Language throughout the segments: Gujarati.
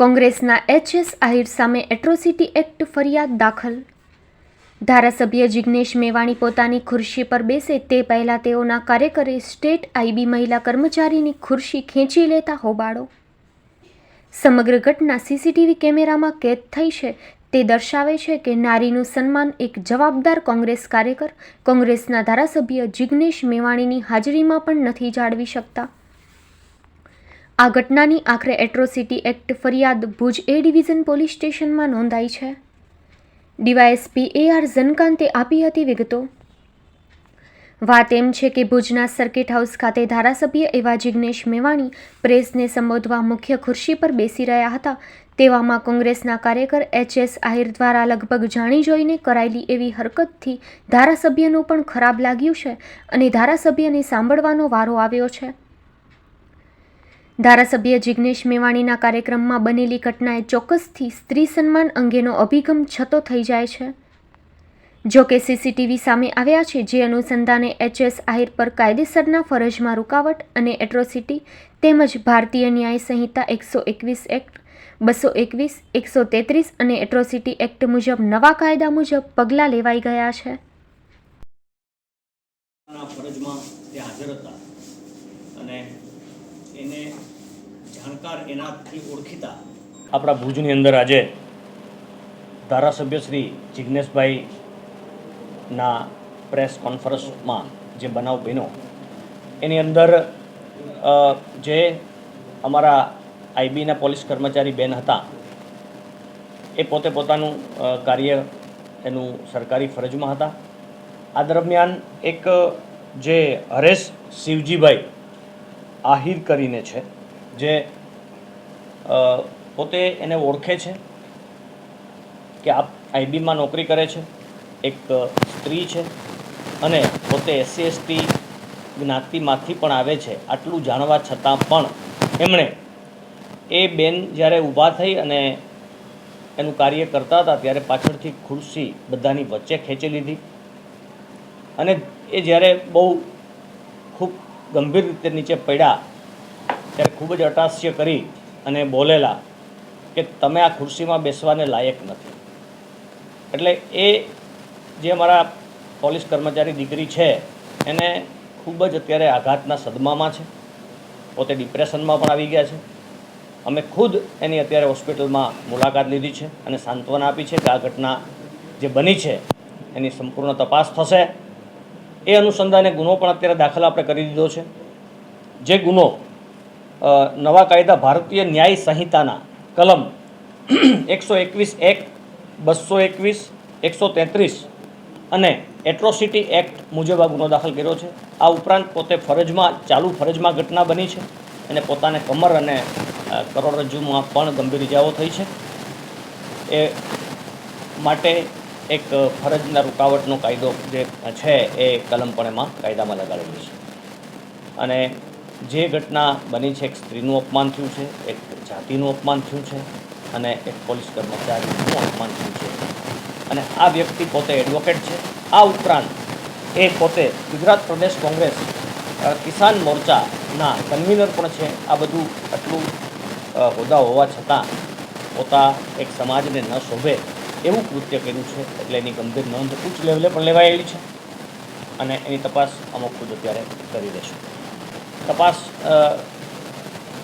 કોંગ્રેસના એચએસ આહિર સામે એટ્રોસિટી એક્ટ ફરિયાદ દાખલ. ધારાસભ્ય જિગ્નેશ મેવાણી પોતાની ખુરશી પર બેસે તે પહેલાં તેઓના કાર્યકરે સ્ટેટ આઈબી મહિલા કર્મચારીની ખુરશી ખેંચી લેતા હોબાળો. સમગ્ર ઘટના સીસીટીવી કેમેરામાં કેદ થઈ છે. તે દર્શાવે છે કે નારીનું સન્માન એક જવાબદાર કોંગ્રેસ કાર્યકર, કોંગ્રેસના ધારાસભ્ય જિગ્નેશ મેવાણીની હાજરીમાં પણ નથી જાળવી શકતા. આ ઘટનાની આખરે એટ્રોસિટી એક્ટ ફરિયાદ ભુજ એ ડિવિઝન પોલીસ સ્ટેશનમાં નોંધાઈ છે. ડીવાયએસપી એ આર ઝનકાંતે આપી હતી વિગતો. વાત એમ છે કે ભુજના સર્કિટ હાઉસ ખાતે ધારાસભ્ય એવા જિગ્નેશ મેવાણી પ્રેસને સંબોધવા મુખ્ય ખુરશી પર બેસી રહ્યા હતા. તેવામાં કોંગ્રેસના કાર્યકર એચ એસ આહિર દ્વારા લગભગ જાણી જોઈને કરાયેલી એવી હરકતથી ધારાસભ્યનું પણ ખરાબ લાગ્યું છે અને ધારાસભ્યને સાંભળવાનો વારો આવ્યો છે. ધારાસભ્ય જિગ્નેશ મેવાણીના કાર્યક્રમમાં બનેલી ઘટનાએ ચોક્કસથી સ્ત્રી સન્માન અંગેનો અભિગમ છતો થઈ જાય છે. જો કે સીસીટીવી સામે આવ્યા છે, જે અનુસંધાને એચએસ આહિર પર કાયદેસરના ફરજમાં રૂકાવટ અને એટ્રોસિટી તેમજ ભારતીય ન્યાય સંહિતા એકસો એકવીસ એક્ટ, બસો એકવીસ, એકસો તેત્રીસ અને એટ્રોસિટી એક્ટ મુજબ નવા કાયદા મુજબ પગલાં લેવાઈ ગયા છે. અને એને જાણકાર એનાથી ઓળખીતા આપણા ભુજની અંદર આજે ધારાસભ્ય શ્રી જિજ્ઞેશભાઈના પ્રેસ કોન્ફરન્સમાં જે બનાવ બન્યો, એની અંદર જે અમારા આઈબીના પોલીસ કર્મચારી બેન હતા, એ પોતે પોતાનું કાર્ય એનું સરકારી ફરજમાં હતા. આ દરમિયાન એક, જે હરેશ શિવજીભાઈ આહિર કરીને છે, જે પોતે એને ઓળખે છે કે આ આઈબીમાં નોકરી કરે છે, એક સ્ત્રી છે અને પોતે એસસી, એસટી જ્ઞાતિમાંથી પણ આવે છે, આટલું જાણવા છતાં પણ એમણે એ બેન જ્યારે ઊભા થઈ અને એનું કાર્ય કરતા હતા ત્યારે પાછળથી ખુરશી બધાની વચ્ચે ખેંચી લીધી અને એ જ્યારે બહુ ખૂબ ગંભીર રીતે નીચે પડ્યા, ત્યારે ખૂબ જ અટાસ્ય કરી અને બોલેલા કે તમે આ ખુરશીમાં બેસવાને લાયક નથી. એટલે એ જે મારા પોલીસ કર્મચારી દીકરી છે, એને ખૂબ જ અત્યારે આઘાતના સદમામાં છે. પોતે ડિપ્રેશનમાં પણ આવી ગયા છે. અમે ખુદ એની અત્યારે હોસ્પિટલમાં મુલાકાત લીધી છે અને સાંત્વના આપી છે કે આ ઘટના જે બની છે, એની સંપૂર્ણ તપાસ થશે. એ અનુસંધાને ગુનો પણ અત્યારે દાખલ આપણે કરી દીધો છે. જે ગુનો નવા કાયદા ભારતીય ન્યાય સંહિતાના કલમ એકસો એકવીસ એક, બસો એકવીસ, એકસો તેત્રીસ અને એટ્રોસિટી એક્ટ મુજબ આ ગુનો દાખલ કર્યો છે. આ ઉપરાંત પોતે ફરજમાં, ચાલુ ફરજમાં ઘટના બની છે અને પોતાને કમર અને કરોડરજ્જુમાં પણ ગંભીર ઇજાઓ થઈ છે. એ માટે એક ફરજના રૂકાવટનો કાયદો જે છે એ કલમ પણ એમાં કાયદામાં લગાડેલી છે. અને જે ઘટના બની છે, એક સ્ત્રીનું અપમાન થયું છે, એક જાતિનું અપમાન થયું છે અને એક પોલીસ કર્મચારીનું અપમાન થયું છે. અને આ વ્યક્તિ પોતે એડવોકેટ છે. આ ઉપરાંત એ પોતે ગુજરાત પ્રદેશ કોંગ્રેસ કિસાન મોરચાના કન્વીનર પણ છે. આ બધું આટલું હોદ્દા હોવા છતાં પોતા એક સમાજને ન શોભે એવું કૃત્ય કર્યું છે, એટલે એની ગંભીર નોંધ ઉચ્ચ લેવલે પણ લેવાયેલી છે અને એની તપાસ અમુક ખુદ અત્યારે કરી દેશું તપાસ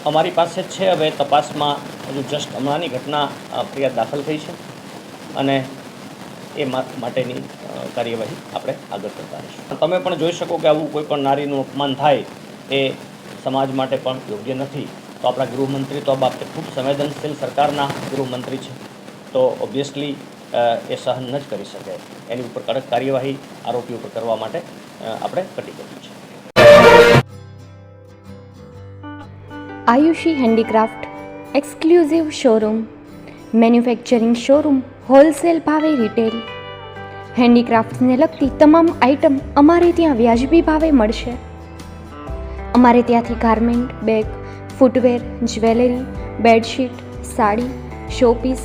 અમારી પાસે છે, હવે તપાસમાં હજુ જસ્ટ હમણાંની ઘટના ફરિયાદ દાખલ થઈ છે અને એ માટેની કાર્યવાહી આપણે આગળ કરતા રહીશું. તમે પણ જોઈ શકો કે આવું કોઈ પણ નારીનું અપમાન થાય એ સમાજ માટે પણ યોગ્ય નથી. તો આપણા ગૃહમંત્રી તો આ બાબતે ખૂબ સંવેદનશીલ સરકારના ગૃહમંત્રી છે. તો ઓબ્વિયસલી એ સહન ન જ કરી શકે એની ઉપર કડક કાર્યવાહી આરોપી ઉપર કરવા માટે આપણે આપણે કટિબદ્ધ છે. Ayushi handicraft, exclusive showroom, manufacturing showroom, wholesale ભાવે રિટેલ. હેન્ડીક્રાફ્ટને લગતી તમામ આઇટમ અમારે ત્યાં વ્યાજબી ભાવે મળશે. અમારે ત્યાંથી garment, bag, footwear, jewellery, bedsheet, sari, showpiece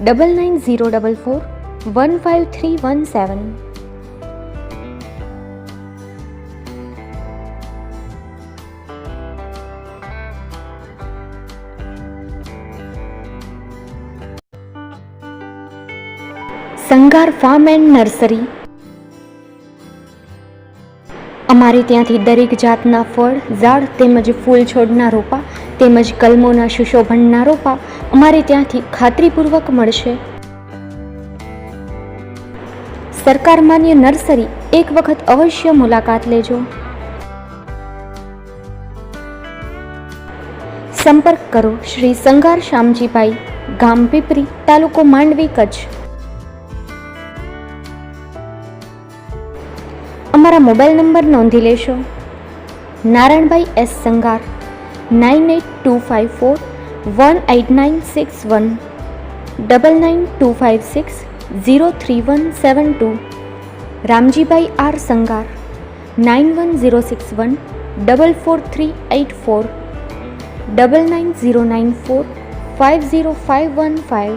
Double nine zero double four one five three one seven Sangar farm and nursery અમારે ત્યાંથી દરેક જાતના ફળ, ઝાડ તેમજ ફૂલ છોડના રોપા તેમજ કલમોના સુશોભનના રોપા અમારે ત્યાંથી ખાતરીપૂર્વક મળશે. સરકાર માન્ય નર્સરી એક વખત અવશ્ય મુલાકાત લેજો. સંપર્ક કરો શ્રી સંગાર શ્યામજીભાઈ, ગામ પીપરી, તાલુકો માંડવી, કચ્છ. અમારા મોબાઈલ નંબર નોંધી લેશો. Narayanbhai S Sangar. Nine eight two five four one eight nine six one double nine two five six zero three one seven two Ramjibhai R Sangar nine one zero six one double four three eight four double nine zero nine four five zero five one five